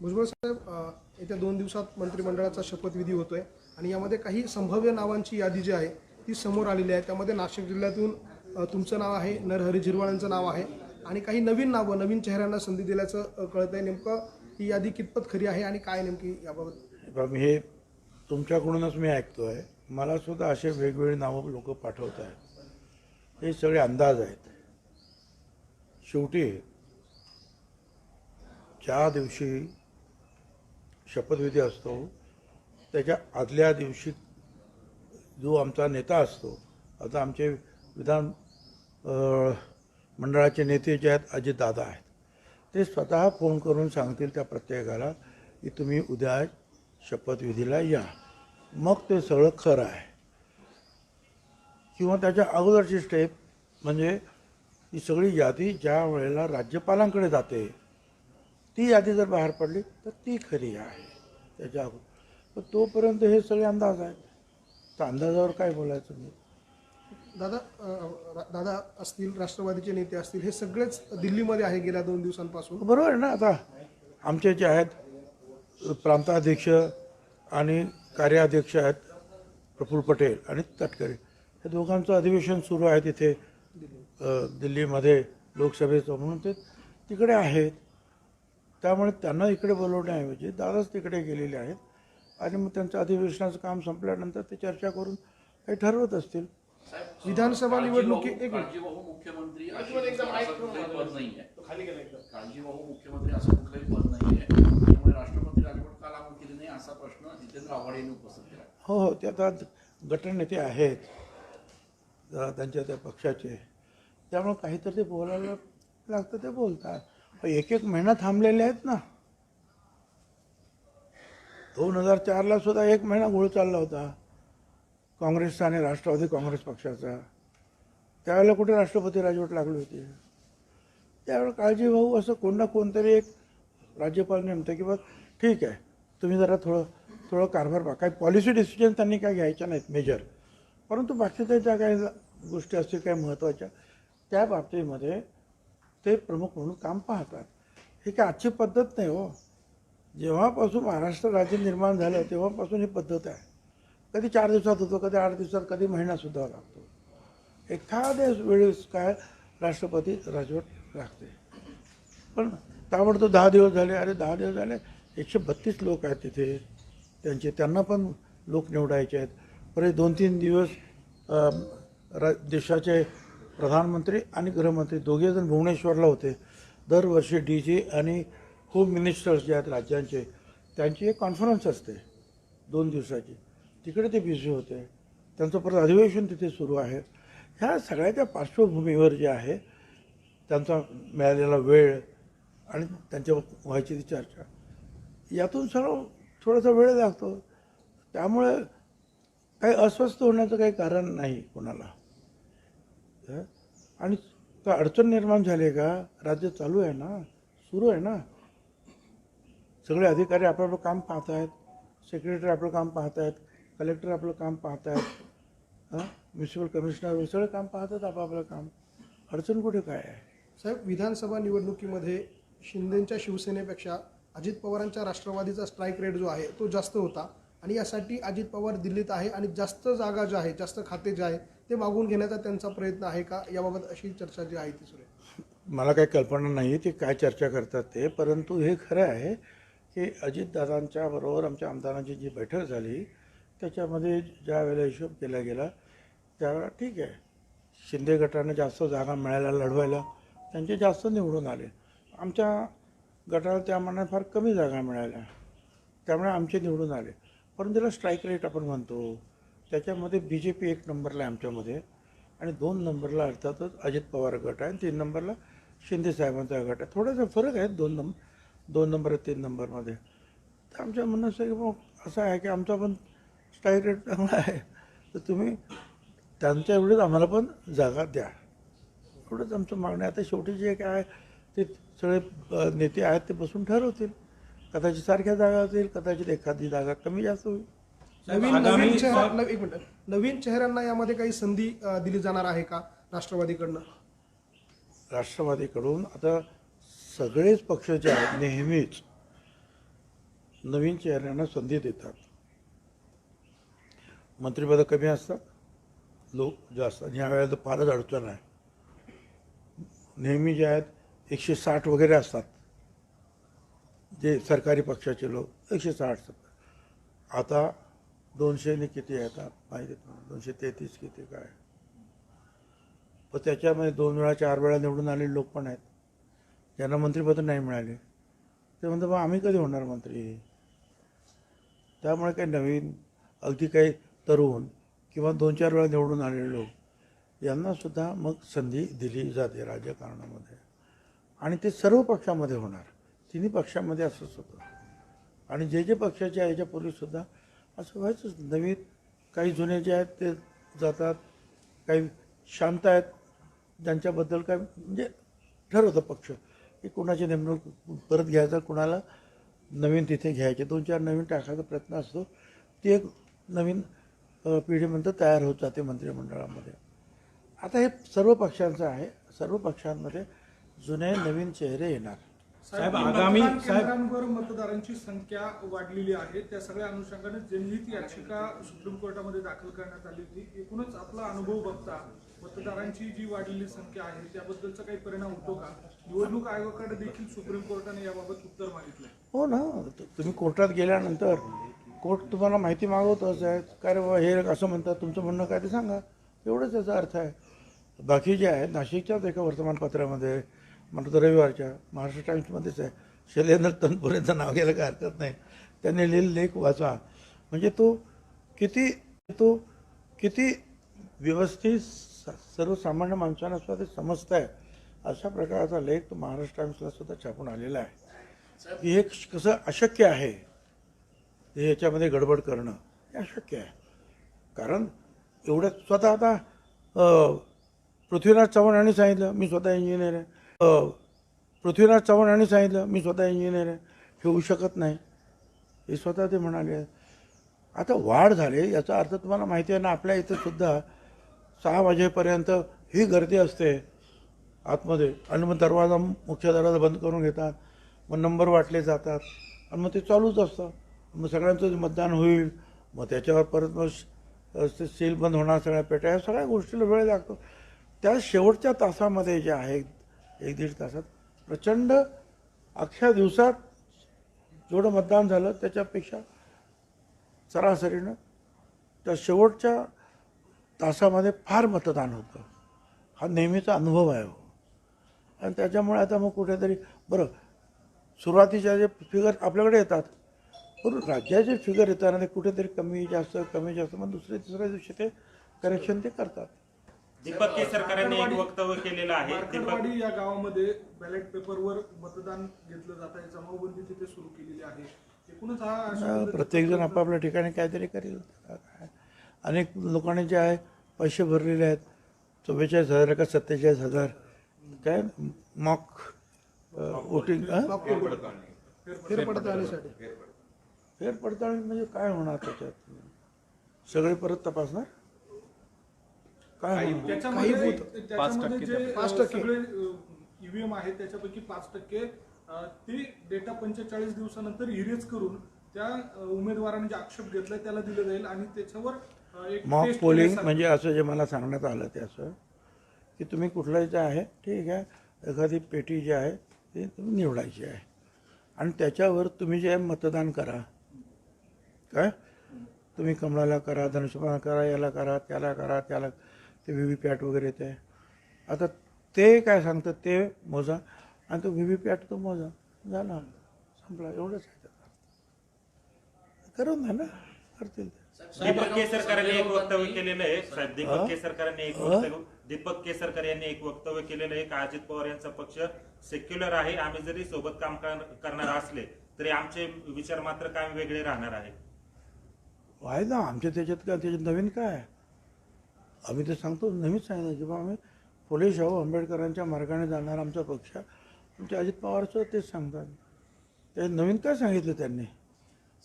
भुजबळ साहेब येत्या दोन दिवसात मंत्रिमंडळाचा शपथविधी होतोय आणि यामध्ये काही संभाव्य नावांची यादी जी आहे ती समोर आलेली आहे. त्यामध्ये नाशिक जिल्ह्यातून तुमचं नाव आहे नरहरी झिरवाळांचं नाव आहे आणि काही नवीन नावं नवीन चेहऱ्यांना संधी दिल्याचं कळत आहे. नेमकं ही यादी कितपत खरी आहे आणि काय नेमकी याबाबत? मी हे तुमच्याकडूनच मी ऐकतो आहे मला सुद्धा असे वेगवेगळी नावं लोक पाठवत आहेत हे सगळे अंदाज आहेत. शेवटी ज्या दिवशी शपथविधी असतो त्याच्या आदल्या दिवशी जो आमचा नेता असतो आता आमचे विधान मंडळाचे नेते जे आहेत अजितदादा आहेत ते स्वतः फोन करून सांगतील त्या प्रत्येकाला की तुम्ही उद्या शपथविधीला या. मग ते सगळं खरं आहे. किंवा त्याच्या अगोदरची स्टेप म्हणजे ही सगळी यादी ज्या वेळेला राज्यपालांकडे जाते ती यादी जर बाहेर पडली तर ती खरी आहे. त्याच्या अगोदर. पण तोपर्यंत हे सगळे अंदाज आहेत. तर अंदाजावर काय बोलायचं मी? दादा दादा असतील राष्ट्रवादीचे नेते असतील हे सगळेच दिल्लीमध्ये आहे गेल्या दोन दिवसांपासून. बरोबर आहे ना आता. आमचे जे आहेत प्रांताध्यक्ष आणि कार्याध्यक्ष आहेत प्रफुल्ल पटेल आणि तटकरे. हे दोघांचं अधिवेशन सुरू आहे तिथे दिल्लीमध्ये लोकसभेचं. म्हणून ते तिकडे आहेत. त्यामुळे त्यांना इकडे बोलवण्याऐवजी दादाच तिकडे गेलेले आहेत. आणि मग त्यांचं अधिवेशनाचं काम संपल्यानंतर ते चर्चा करून काही ठरवत असतील. विधानसभा निवडणुकी एक मुख्यमंत्री असं कुठलंही पद नाहीये. काळजीवाहू मुख्यमंत्री असं कुठलंही पद नाहीये. त्यामुळे राष्ट्रपती राजवट का लागू केली नाही असा प्रश्न जितेंद्र आव्हाड यांनी उपस्थित केला. हो हो ते आता गटनेते आहेत. त्यांच्या त्या पक्षाचे. त्यामुळे काहीतरी ते बोलायला लागतं ते बोलतात. एक एक महिना थांबलेले आहेत ना. दोन हजार चारला सुद्धा एक महिना गोळ चालला होता. काँग्रेसचा आणि राष्ट्रवादी काँग्रेस पक्षाचा. त्यावेळेला कुठे राष्ट्रपती राजवट लागली होती? त्यावेळेला काळजी भाऊ असं कोण ना कोणतरी एक राज्यपाल नेमतं की बा ठीक आहे तुम्ही जरा थोडं थोडं कारभार बा काही पॉलिसी डिसिजन त्यांनी काय घ्यायच्या नाहीत मेजर परंतु बाकीच्या ज्या काही गोष्टी असतील काही महत्त्वाच्या त्या बाबतीमध्ये ते प्रमुख म्हणून काम पाहतात. ही काय आजची पद्धत नाही हो. जेव्हापासून महाराष्ट्र राज्य निर्माण झालं तेव्हापासून ही पद्धत आहे. कधी चार दिवसात होतो कधी आठ दिवसात कधी महिनासुद्धा लागतो. एखाद्या वेळेस काय राष्ट्रपती राजवट लागते. पण ताबडतोब दहा दिवस झाले अरे दहा दिवस झाले एकशे बत्तीस लोक आहेत तिथे. त्यांचे त्यांना पण लोक निवडायचे आहेत. परत दोन तीन दिवस रा देशाचे प्रधानमंत्री आणि गृहमंत्री दोघेजण भुवनेश्वरला होते. दरवर्षी डी जी आणि होम मिनिस्टर्स जे आहेत राज्यांचे त्यांची एक कॉन्फरन्स असते दोन दिवसाची. तिकडे ते बिझी होते. त्यांचं परत अधिवेशन तिथे सुरू आहे. ह्या सगळ्याच्या पार्श्वभूमीवर जे आहे त्यांचा मिळालेला वेळ आणि त्यांच्या व्हायची ती चर्चा. यातून सर्व थोडासा वेळ लागतो त्यामुळे काही अस्वस्थ होण्याचं काही कारण नाही कोणाला. आणि काय अडचण निर्माण झाली आहे का? राज्य चालू आहे ना? सुरू आहे ना? सगळे अधिकारी आपलं आपलं काम पाहत आहेत सेक्रेटरी आपलं काम पाहत आहेत कलेक्टर आपलं काम पाहत आहेत हां म्युन्सिपल कमिशनर सगळे काम पाहत आहेत आपापलं काम. अडचण कुठे काय आहे? साहेब विधानसभा निवडणुकीमध्ये शिंदेच्या शिवसेनेपेक्षा अजित पवारांच्या राष्ट्रवादीचा स्ट्राईक रेट जो आहे तो जास्त होता. आणि यासाठी अजित पवार दिल्लीत आहे आणि जास्त जागा ज्या आहे जास्त खाते जे आहे ते मागून घेण्याचा त्यांचा प्रयत्न आहे का? याबाबत अशी चर्चा जी आहे ती सुरू आहे. मला काही कल्पना नाही ते काय चर्चा करतात ते परंतु हे खरं आहे की अजितदादांच्या बरोबर आमच्या आमदारांची जी बैठक झाली त्याच्यामध्ये ज्या वेळेला हिशोब केला गेला त्यावेळेला ठीक आहे शिंदे गटाने जास्त जागा मिळायला लढवायला त्यांचे जास्त निवडून आले. आमच्या गटाला त्यामानाने फार कमी जागा मिळाल्या. त्यामुळे आमचे निवडून आले. परंतु त्याला स्ट्राईक रेट आपण म्हणतो त्याच्यामध्ये बी जे पी एक नंबरला आहे आमच्यामध्ये आणि दोन नंबरला अर्थातच अजित पवार गट आहे आणि तीन नंबरला शिंदे साहेबांचा गट आहे. थोडासा फरक आहे दोन नंबर दोन नंबर तीन नंबरमध्ये. तर आमच्या म्हणणं असं की मग असं आहे की आमचा पण स्ट्राईक रेट चांगला आहे. तर तुम्ही त्यांच्या एवढेच आम्हाला पण जागा द्या. एवढंच आमचं मागणं आहे. आता शेवटी जे काय आहे ते सगळे नेते आहेत ते बसून ठरवतील. कदाचित सारख्या जागा असतील कदाचित एखादी जागा कमी जास्त होईल. नवीन नवीन चेहरा नव- एक मिनिट. नवीन चेहऱ्यांना यामध्ये काही संधी अ, दिली जाणार आहे का राष्ट्रवादीकडनं? राष्ट्रवादीकडून आता सगळेच पक्ष जे आहेत नेहमीच नवीन चेहऱ्यांना संधी देतात. मंत्रिपदं कमी असतात लोक जास्त आणि यावेळेला तर फारच अडचण आहे. नेहमी जे आहेत एकशे साठ वगैरे असतात. जे सरकारी पक्षाचे लोक एकशे साठ सत्तर. आता दोनशेने किती येतात माहिती दोनशे तेहतीस किती काय? पण त्याच्यामध्ये दोन वेळा चार वेळा निवडून आलेले लोक पण आहेत. ज्यांना मंत्रिपद नाही मिळाले. ते म्हणतात मग आम्ही कधी होणार मंत्री? त्यामुळे काही नवीन अगदी काही तरुण किंवा दोन चार वेळा निवडून आलेले लोक यांना सुद्धा मग संधी दिली जाते राजकारणामध्ये. आणि ते सर्व पक्षामध्ये होणार. तिन्ही पक्षामध्ये असंच होतं. आणि जे जे पक्षाचे आहे याच्यापूर्वीसुद्धा असं व्हायचंच. नवीन काही जुने जे आहेत ते जातात काही शांत आहेत. ज्यांच्याबद्दल काय म्हणजे ठरवतं पक्ष. की कुणाची नेमणूक परत घ्यायचा कुणाला नवीन तिथे घ्यायचे. दोन चार नवीन टाकायचा प्रयत्न असतो. ती एक नवीन अ, तयार होत जाते मंत्रिमंडळामध्ये. आता हे सर्व पक्षांचं आहे. सर्व पक्षांमध्ये जुने नवीन चेहरे येणार. साहेब आगामी केंद्रांवर मतदारांची संख्या वाढलेली आहे. त्या सगळ्या अनुषंगाने जनहित याचिका सुप्रीम कोर्टामध्ये दाखल करण्यात आली होती. एकूणच आपला अनुभव बघता मतदारांची जी वाढलेली संख्या आहे त्याबद्दलचा काही परिणाम होतो का? निवडणूक आयोगाकडे देखील सुप्रीम कोर्टाने याबाबत उत्तर मागितलंय. हो ना तुम्ही कोर्टात गेल्यानंतर कोर्ट तुम्हाला माहिती मागवतच आहे. काय रे बाबा हे असं म्हणतात तुमचं म्हणणं काय ते सांगा. एवढंच याचा अर्थ आहे. बाकी जे आहे नाशिकच्याच एका वर्तमानपत्रामध्ये म्हणतो तर रविवारच्या महाराष्ट्र टाईम्समध्येच आहे शैलेंद्र तनपुरेचं नाव घ्यायला काय हरकत नाही. त्यांनी लिहिलेला लेख वाचा. म्हणजे तो किती तो किती व्यवस्थित सर्वसामान्य माणसांना सुद्धा ते समजत आहे अशा प्रकारचा लेख तो महाराष्ट्र टाईम्सला सुद्धा छापून आलेला आहे. की हे कसं अशक्य आहे हे याच्यामध्ये गडबड करणं हे अशक्य आहे. कारण एवढं स्वतः आता पृथ्वीराज चव्हाण यांनी सांगितलं मी स्वतः इंजिनियर आहे. पृथ्वीराज चव्हाण यांनी सांगितलं मी स्वतः इंजिनियर आहे हे होऊ शकत नाही. हे स्वतः ते म्हणाले. आता वाढ झाली याचा अर्थ तुम्हाला माहिती आहे ना आपल्या इथं सुद्धा सहा वाजेपर्यंत ही गर्दी असते आतमध्ये. आणि मग दरवाजा मुख्य दरवाजा बंद करून घेतात मग नंबर वाटले जातात आणि मग ते चालूच असतं. मग सगळ्यांचं मतदान होईल मग त्याच्यावर परत मग ते सील बंद होणार सगळ्या पेट्या या सगळ्या गोष्टीला वेळ लागतो. त्या शेवटच्या तासामध्ये जे आहे एक दीड तासात. प्रचंड अख्ख्या दिवसात जेवढं मतदान झालं त्याच्यापेक्षा सरासरीनं त्या शेवटच्या तासामध्ये फार मतदान होतं. हा नेहमीचा अनुभव आहे हो. आणि त्याच्यामुळे आता मग कुठेतरी बरं सुरुवातीच्या जे फिगर आपल्याकडे येतात पण राज्याचे फिगर येताना ते कुठेतरी कमी जास्त कमी जास्त मग दुसऱ्या तिसऱ्या दिवशी ते करेक्शन ते करतात. दीपक केसरकरांनी एक वक्तव्य केलेलं आहे दीपक या गावामध्ये बॅलेट पेपरवर मतदान घेतलं जात आहे जमावबंदी तिथे सुरू केलेली आहे. एकूणच हा अशा प्रत्येकजण आपापल्या ठिकाणी काहीतरी करेल. अनेक लोकांनी जे आहे पैसे भरलेले आहेत. चव्वेचाळीस हजार का सत्तेचाळीस हजार. काय? Mock voting फेरपडताळणीसाठी. फेरपडताळणी म्हणजे काय होणार त्याच्यात? सगळे परत तपासणार? काय होणार त्याच्यामध्ये त्याच्यामध्ये जे पाच अ, टक्के. सगळे ईव्हीएम आहेत त्याच्यापैकी पाच टक्के अ, ते डेटा पंचेचाळीस दिवसानंतर इरेज करून त्या अ, उमेदवाराने जे आक्षेप घेतलाय त्याला दिलं जाईल आणि त्याच्यावर अ, एक मॉक टेस्ट पोलिंग केल्यासारखं- म्हणजे असं जे मला सांगण्यात आलं ते असं की तुम्ही कुठलंही जे आहे ठीक आहे एखादी पेटी जी आहे ती तुम्ही निवडायची आहे. आणि त्याच्यावर तुम्ही जे मतदान करा. काय? तुम्ही कमळाला करा धनुष्यबाणा करा याला करा त्याला करा त्याला ते व्ही व्ही पॅट वगैरे ते आता ते काय सांगतं ते मोजा. आणि तो व्ही व्ही पॅट तो मोजा. झाला. संपला. एवढंच आहे त्याचा करून ना. करतील ते. दीपक केसरकरांनी एक वक्तव्य केलेलं आहे. साहेब दीपक केसरकरांनी एक वक्तव्य दीपक केसरकर यांनी एक वक्तव्य केलेलं आहे. की अजित पवार यांचा पक्ष सेक्युलर आहे. आम्ही जरी सोबत काम कर- करणार असले तरी आमचे विचार मात्र काय वेगळे राहणार आहे आहे ना आमच्या त्याच्यात काय त्याच्यात नवीन काय? आहे? आम्ही ते सांगतो नेहमीच सांगितलं की बा आम्ही फुले शाहू आंबेडकरांच्या मार्गाने जाणार आमचा पक्ष. आमचे अजित पवारचं तेच सांगतात. ते नवीन काय सांगितलं त्यांनी?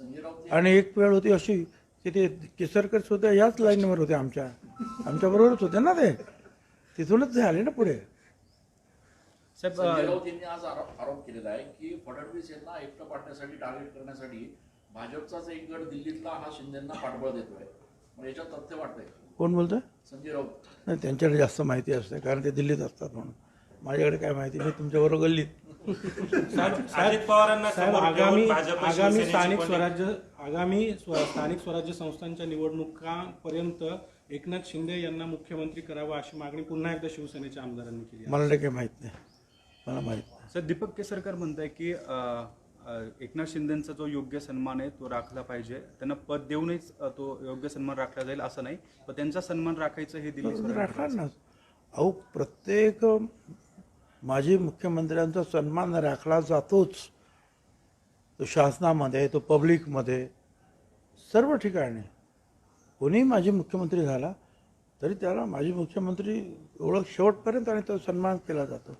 संजय राऊत आणि एक वेळ होती अशी की ते केसरकर सुद्धा याच लाईनवर होते आमच्या. आमच्या बरोबरच होते ना ते. तिथूनच ते आले ना पुढे. साहेब राऊत यांनी आज आरोप केलेला आहे की फडणवीस यांना एकटं पाडण्यासाठी टार्गेट करण्यासाठी भाजपचाच एक गट दिल्लीतला हा शिंदेना पाठबळ देतोय. याच्यात तथ्य वाटतंय कोण बोलतोय? संजय राऊत. नाही त्यांच्याकडे जास्त माहिती असते कारण ते दिल्लीत असतात म्हणून. माझ्याकडे काय माहिती मी तुमच्याबरोबर गल्लीत. अजित पवारांना साहेब समोर आगामी शिवसेनेची स्थानिक कोणी- स्वराज्य आगामी स्व- स्थानिक स्वराज्य संस्थांच्या निवडणुकांपर्यंत एकनाथ शिंदे यांना मुख्यमंत्री करावं अशी मागणी पुन्हा एकदा शिवसेनेच्या आमदारांनी केली आहे. मला ते काही माहीत नाही. मला माहीत नाही. सर दीपक केसरकर म्हणताय की अ, एकनाथ शिंदेचा जो योग्य सन्मान आहे तो राखला पाहिजे. त्यांना पद देऊनच तो योग्य सन्मान राखला जाईल असं नाही. पण त्यांचा सन्मान राखायचं हे दिल्ली राखणार ना. अहो प्रत्येक माजी मुख्यमंत्र्यांचा सन्मान राखला जातोच. तो शासनामध्ये तो पब्लिकमध्ये सर्व ठिकाणी. कोणी माजी मुख्यमंत्री झाला तरी त्याला माजी मुख्यमंत्री ओळख शेवटपर्यंत आणि तो सन्मान केला जातो.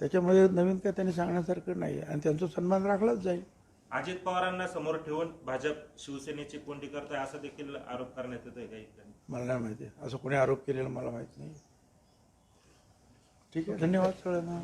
त्याच्यामध्ये नवीन काय त्यांनी सांगण्यासारखं नाही. आहे आणि त्यांचा सन्मान राखलाच जाईल. अजित पवारांना समोर ठेवून भाजप शिवसेनेची कोंडी करताय असा देखील आरोप करण्यात येतोय काही मला नाही माहिती. असं कोणी आरोप केलेला मला माहीत नाही. ठीक आहे धन्यवाद सगळ्यांना.